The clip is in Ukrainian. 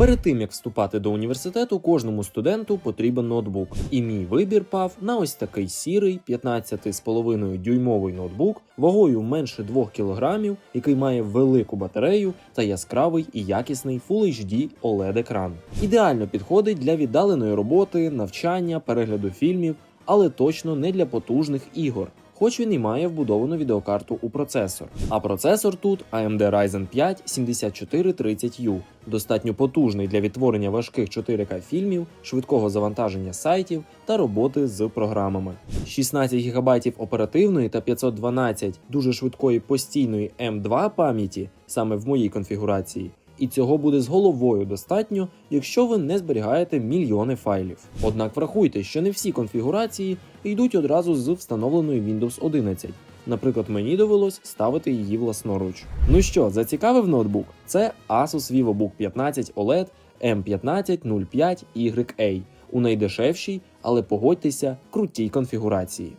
Перед тим як вступати до університету, кожному студенту потрібен ноутбук. І мій вибір пав на ось такий сірий 15,5 дюймовий ноутбук вагою менше 2 кг, який має велику батарею та яскравий і якісний Full HD OLED екран. Ідеально підходить для віддаленої роботи, навчання, перегляду фільмів, але точно не для потужних ігор. Хоч він і має вбудовану відеокарту у процесор. А процесор тут AMD Ryzen 5 7430U, достатньо потужний для відтворення важких 4К фільмів, швидкого завантаження сайтів та роботи з програмами. 16 ГБ оперативної та 512 дуже швидкої постійної M2 пам'яті саме в моїй конфігурації. І цього буде з головою достатньо, якщо ви не зберігаєте мільйони файлів. Однак врахуйте, що не всі конфігурації йдуть одразу з встановленої Windows 11. Наприклад, мені довелось ставити її власноруч. Ну що, зацікавив ноутбук? Це Asus VivoBook 15 OLED M1505YA у найдешевшій, але погодьтеся, крутій конфігурації.